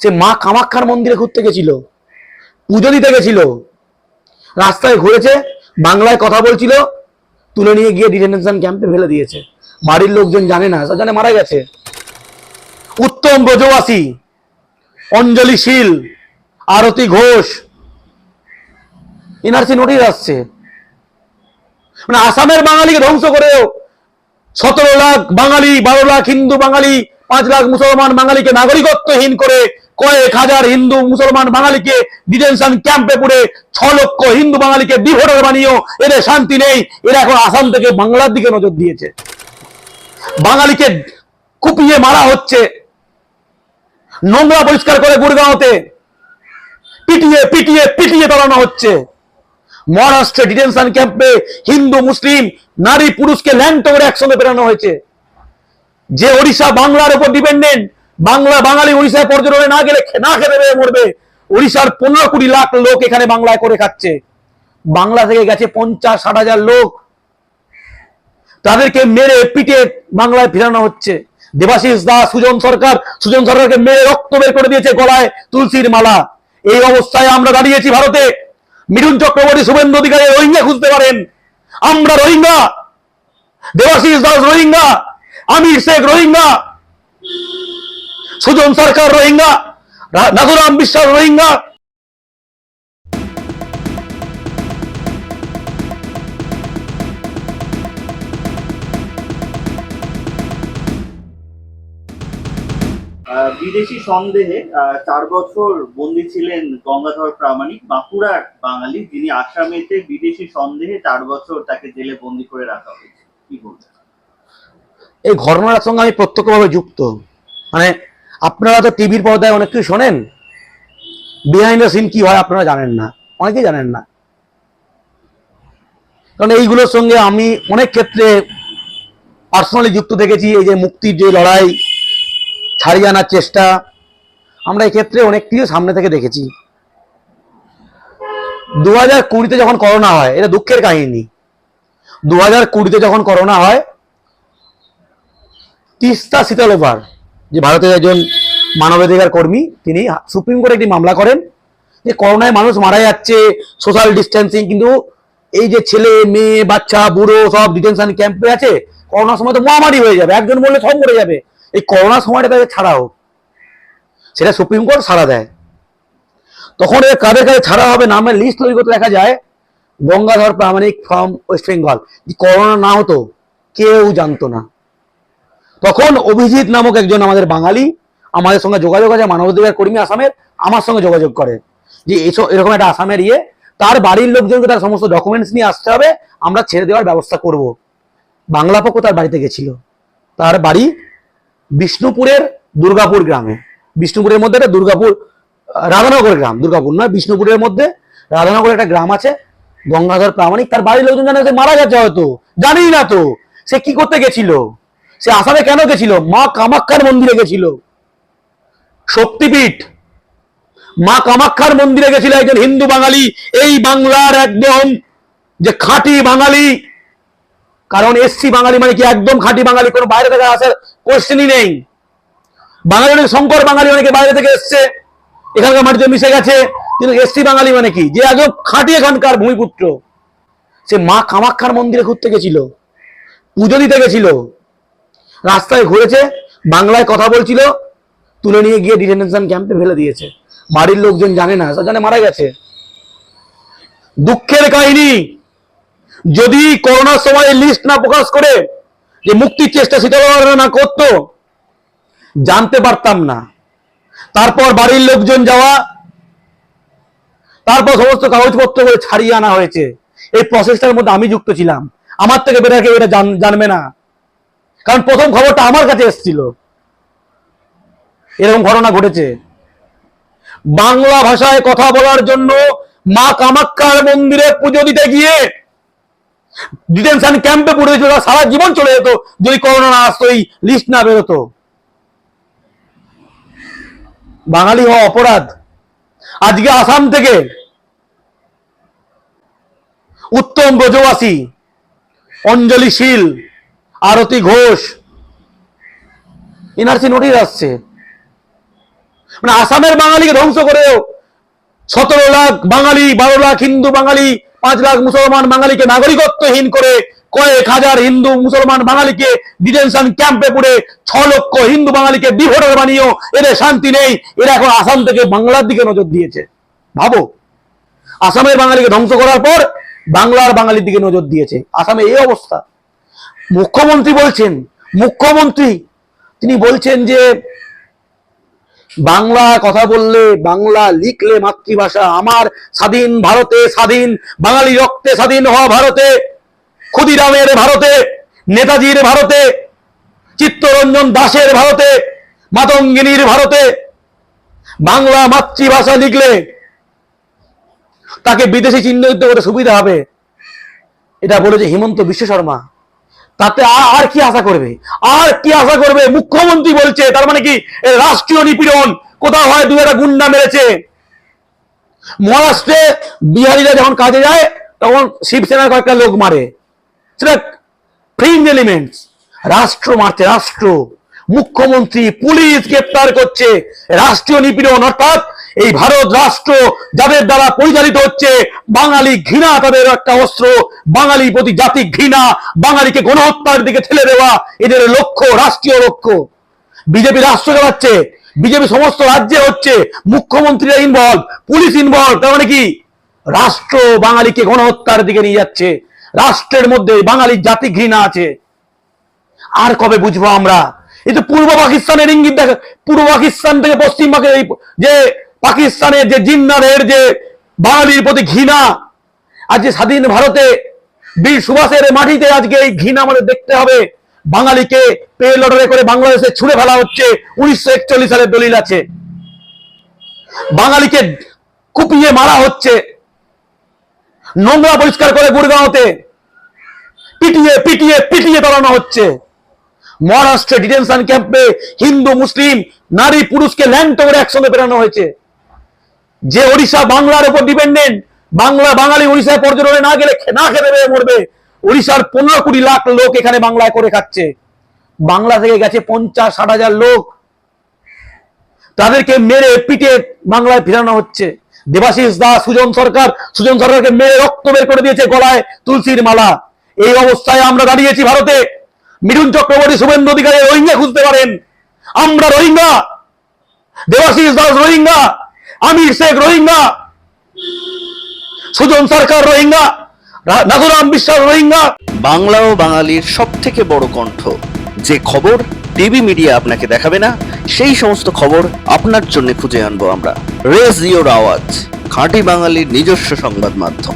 সে মা কামাক্ষার মন্দিরে ঘুরতে গেছিল, পুজো দিতে গেছিল। রাস্তায় ঘুরেছে, বাংলায় কথা বলছিল, তুলে নিয়ে গিয়ে ডিটেনশন ক্যাম্পে ফেলে দিয়েছে। বাড়ির লোকজন জানে না জানে মারা গেছে। উত্তম ব্রজবাসী, অঞ্জলি শীল, আরতি ঘোষ এনআরসি নোটিশ আসছে। মানে আসামের বাঙালিকে ধ্বংস করেও সতেরো লাখ বাঙালি, বারো লাখ হিন্দু বাঙালি, পাঁচ লাখ মুসলমান বাঙালিকে নাগরিকত্বহীন করে কয়েক হাজার হিন্দু, মুসলমান, বাঙালিকে ডিটেনশন ক্যাম্পে পুড়ে ছ লক্ষ হিন্দু, বাঙালিকে বিভোটার বানিয়েও এদের শান্তি নেই। এরা এখন আসাম থেকে বাংলার দিকে নজর দিয়েছে। বাঙালিকে কুপিয়ে মারা হচ্ছে। নোংরা পরিষ্কার করে গুড়গাঁওতে পিটিয়ে পিটিয়ে পিটিয়ে তলানো হচ্ছে। মহারাষ্ট্রে ডিটেনশন ক্যাম্পে হিন্দু, মুসলিম, নারী, পুরুষকে ল্যান্ড করে একসঙ্গে বেরানো হয়েছে। যে ওড়িশা, বাংলার উপর ডিপেন্ডেন্ট বাংলা বাঙালি উড়িষ্যায় পর্যটনে না গেলে না খেতে পেয়ে মরবে। উড়িষ্যার পনেরো কোটি লাখ লোক এখানে বাংলায় করে খাচ্ছে। বাংলা থেকে গেছে পঞ্চাশ, ষাট হাজার লোক। তাদেরকে মেরে পিটে বাংলায় ফেরানো হচ্ছে। দেবাশিস দাস, সুজন সরকার, সুজন সরকারকে মেরে রক্ত বের করে দিয়েছে গলায় তুলসীর মালা। এই অবস্থায় আমরা দাঁড়িয়েছি ভারতে। মিঠুন চক্রবর্তী শুভেন্দু অধিকারী রোহিঙ্গা খুঁজতে পারেন। আমরা রোহিঙ্গা। দেবাশিস দাস রোহিঙ্গা। আমির শেখ রোহিঙ্গা। সুজন সরকার রোহিঙ্গা নাথুরাম বিশ্বাস রোহিঙ্গা। বিদেশি সন্দেহে চার বছর বন্দী ছিলেন গঙ্গাধর প্রামাণিক বাঁকুড়ার বাঙালি যিনি আসামেতে বিদেশি সন্দেহে চার বছর তাকে জেলে বন্দি করে রাখা হয়েছে। কি বলবেন? এই ঘটনার সঙ্গে আমি প্রত্যক্ষভাবে যুক্ত। মানে আপনারা তো টিভির পর্দায় অনেক কিছু শোনেন। বিহাইন্ড দ্য সিন কি হয় আপনারা জানেন না। অনেকেই জানেন না। কারণ এইগুলোর সঙ্গে আমি অনেক ক্ষেত্রে পার্সোনালি যুক্ত দেখেছি, এই যে মুক্তির যে লড়াই, ছাড়িয়ে আনার চেষ্টা। আমরা ক্ষেত্রে অনেক কিছু সামনে থেকে দেখেছি। দু হাজার কুড়িতে যখন করোনা হয়, এটা দুঃখের কাহিনী। দু হাজার কুড়িতে যখন করোনা হয়, তিস্তা শীতলোপার যে ভারতের একজন মানবাধিকার কর্মী, তিনি সুপ্রিম কোর্টে একটি মামলা করেন, যে করোনায় মানুষ মারা যাচ্ছে সোশ্যাল ডিস্টেন্সিং কিন্তু এই যে ছেলে, মেয়ে, বাচ্চা, বুড়ো সব ডিটেনশন ক্যাম্পে আছে করোনার সময় তো মহামারী হয়ে যাবে, একজন বললে সব মরে যাবে। এই করোনার সময়টা তাদের ছাড়া হোক, সেটা সুপ্রিম কোর্ট ছাড়া দেয়। তখন এর কাদের কাছে ছাড়া হবে নামের লিস্ট তৈরি করতে দেখা যায়, Gangadhar Pramanik from west Bengal corona না হতো, কেউ জানতো না। তখন অভিজিৎ নামক একজন আমাদের বাঙালি আমাদের সঙ্গে যোগাযোগ আছে, মানবাধিকার কর্মী আসামের, আমার সঙ্গে যোগাযোগ করে যে এসব, এরকম একটা আসামের ইয়ে। তার বাড়ির লোকজনকে তার সমস্ত ডকুমেন্টস নিয়ে আসতে হবে, আমরা ছেড়ে দেওয়ার ব্যবস্থা করব। বাংলা পক্ষ তার বাড়িতে গেছিল। তার বাড়ি বিষ্ণুপুরের দুর্গাপুর গ্রামে। বিষ্ণুপুরের মধ্যে একটা দুর্গাপুর রাধানগর গ্রাম, দুর্গাপুর নয়, বিষ্ণুপুরের মধ্যে রাধানগর একটা গ্রাম আছে, গঙ্গাধর প্রামাণিক। তার বাড়ির লোকজন জানে মারা গেছে হয়তো জানি না তো, সে কি করতে গেছিল? সে আসামে কেন গেছিল? মা কামাক্ষার মন্দিরে গেছিল। শক্তিপীঠ। মা কামাক্ষার মন্দিরে গেছিল একজন হিন্দু বাঙালি। এই বাংলার একদম যে খাঁটি বাঙালি। কারণ এসসি বাঙালি মানে কি? একদম খাঁটি বাঙালি। কোনো বাইরে থেকে আসার কোশ্চেনই নেই। বাঙালি অনেক শঙ্কর বাঙালি অনেকে বাইরে থেকে এসছে। এখানকার মাটিতে মিশে গেছে। কিন্তু এসসি বাঙালি মানে কি? যে একদম খাঁটি এখানকার ভূমিপুত্র। সে মা কামাক্ষার মন্দিরে ঘুরতে গেছিল। পুজো দিতে গেছিল। রাস্তায় ঘুরেছে, বাংলায় কথা বলছিল, তুলে নিয়ে গিয়ে ডিটেনশন ক্যাম্পে ফেলে দিয়েছে। বাড়ির লোকজন জানে না জানে মারা গেছে। দুঃখের কাহিনী, যদি করোনার সময় লিস্ট না প্রকাশ করে যে মুক্তির চেষ্টা সেটা না করতো, জানতে পারতাম না। তারপর বাড়ির লোকজন যাওয়া, তারপর সমস্ত কাগজপত্র করে ছাড়িয়ে আনা হয়েছে। এই প্রসেসটার মধ্যে আমি যুক্ত ছিলাম। আমার থেকে বেটার কেউ এটা জানবে না। কারণ প্রথম খবরটা আমার কাছে এসেছিল। এরকম ঘটনা ঘটেছে। বাংলা ভাষায় কথা বলার জন্য মা কামাক্ষার মন্দিরে পুজো দিতে গিয়ে ডিটেনশন ক্যাম্পে পড়ে তারা সারা জীবন চলে যেত, যদি করোনা না আসতো, এই লিস্ট না বেরোতো। বাঙালি হওয়া অপরাধ। আজকে আসাম থেকে উত্তম ব্রজবাসী, অঞ্জলি শীল আরতি ঘোষ। এনআরসি নোটিশ আসছে মানে আসামের বাঙালিকে ধ্বংস করেও সতেরো লাখ বাঙালি, বারো লাখ হিন্দু বাঙালি, পাঁচ লাখ মুসলমান বাঙালিকে নাগরিকত্বহীন করে কয়েক হাজার হিন্দু মুসলমান বাঙালিকে ডিটেনশন ক্যাম্পে পুরে ছ লক্ষ হিন্দু বাঙালিকে বিভোটার বানিয়েও এদের শান্তি নেই। এরা এখন আসাম থেকে বাংলার দিকে নজর দিয়েছে। ভাবো, আসামের বাঙালিকে ধ্বংস করার পর বাংলার বাঙালির দিকে নজর দিয়েছে। আসামে এই অবস্থা। মুখ্যমন্ত্রী বলছেন, মুখ্যমন্ত্রী, তিনি বলছেন যে বাংলা কথা বললে বাংলা লিখলে মাতৃভাষা আমার, স্বাধীন ভারতে স্বাধীন, বাঙালি রক্তে স্বাধীন হওয়া ভারতে, ক্ষুদিরামের ভারতে, নেতাজির ভারতে, চিত্তরঞ্জন দাসের ভারতে, মাতঙ্গিনীর ভারতে, বাংলা মাতৃভাষা লিখলে তাকে বিদেশি চিহ্নিত করে সুবিধা হবে। এটা বলেছে হিমন্ত বিশ্ব শর্মা। তাতে আর কি আশা করবে? আর কি আশা করবে? মুখ্যমন্ত্রী বলছে, তার মানে কি রাষ্ট্রীয় নিপীড়ন কোথাও হয় দু একটা গুন্ডা মেরেছে। মহারাষ্ট্রে বিহারিরা যখন কাজে যায়, তখন শিবসেনার কয়েকটা লোক মারে। সেটা ফ্রিঞ্জ এলিমেন্টস রাষ্ট্র মারছে, রাষ্ট্র। মুখ্যমন্ত্রী, পুলিশ গ্রেপ্তার করছে, রাষ্ট্রীয় নিপীড়ন, অর্থাৎ এই ভারত রাষ্ট্র যাদের দ্বারা পরিচালিত হচ্ছে, বাঙালি ঘৃণা তাদের একটা অস্ত্র, বাঙালি প্রতি জাতি ঘৃণা, বাঙালিকে গণহত্যার দিকে ঠেলে দেওয়া, এদের লক্ষ্য, রাষ্ট্রীয় লক্ষ্য। বিজেপি রাষ্ট্র চালাচ্ছে, বিজেপি সমস্ত রাজ্যে হচ্ছে, মুখ্যমন্ত্রীরা ইনভলভ পুলিশ ইনভলভ তার মানে কি? রাষ্ট্র বাঙালিকে গণহত্যার দিকে নিয়ে যাচ্ছে। রাষ্ট্রের মধ্যে বাঙালির জাতি ঘৃণা আছে। আর কবে বুঝব আমরা? এই তো পূর্ব পাকিস্তানের ইঙ্গিত দেখা, পূর্ব পাকিস্তান থেকে পশ্চিম এই যে পাকিস্তানের যে জিন্নারের যে বাঙালির প্রতি ঘৃণা, আজ যে স্বাধীন ভারতে বীর সুভাষের মাটিতে আজকে এই ঘৃণা আমাদের দেখতে হবে। বাঙালিকে পে লটারে করে বাংলাদেশে ছুড়ে ফেলা হচ্ছে, উনিশশো একচল্লিশ সালের দলিল আছে। বাঙালিকে কুপিয়ে মারা হচ্ছে। নোংরা পরিষ্কার করে গুড়গাঁওতে পিটিয়ে পিটিয়ে পিটিয়ে তলানো হচ্ছে। মহারাষ্ট্রে ডিটেনশন ক্যাম্পে হিন্দু, মুসলিম, নারী, পুরুষকে ল্যান্ড করে একসঙ্গে বেরানো হয়েছে। যে ওড়িশা বাংলার উপর ডিপেন্ডেন্ট বাংলা, বাঙালি ওড়িশায় পর্যটনে না গেলে না খেতে পেয়ে মরবে। ওড়িশার পনেরো কোটি লাখ লোক এখানে বাংলায় করে খাচ্ছে। বাংলা থেকে গেছে পঞ্চাশ, ষাট হাজার লোক। তাদেরকে মেরে পিটে বাংলায় ফেরানো হচ্ছে। দেবাশিস দাস সুজন সরকার, সুজন সরকারকে মেরে রক্ত বের করে দিয়েছে গলায় তুলসীর মালা। এই অবস্থায় আমরা দাঁড়িয়েছি ভারতে। মিঠুন চক্রবর্তী শুভেন্দু অধিকারী রোহিঙ্গা খুঁজতে পারেন। আমরা রোহিঙ্গা। দেবাশিস দাস রোহিঙ্গা। আমির শেখ রোহিঙ্গা। সুজন সরকার রোহিঙ্গা নাথুরাম বিশ্বাস রোহিঙ্গা। বাংলা ও বাঙালির সব থেকে বড় কণ্ঠ। যে খবর টিভি মিডিয়া আপনাকে দেখাবে না, সেই সমস্ত খবর আপনার জন্য খুঁজে আনব আমরা। রেজ ইওর আওয়াজ, খাঁটি বাঙালির নিজস্ব সংবাদ মাধ্যম।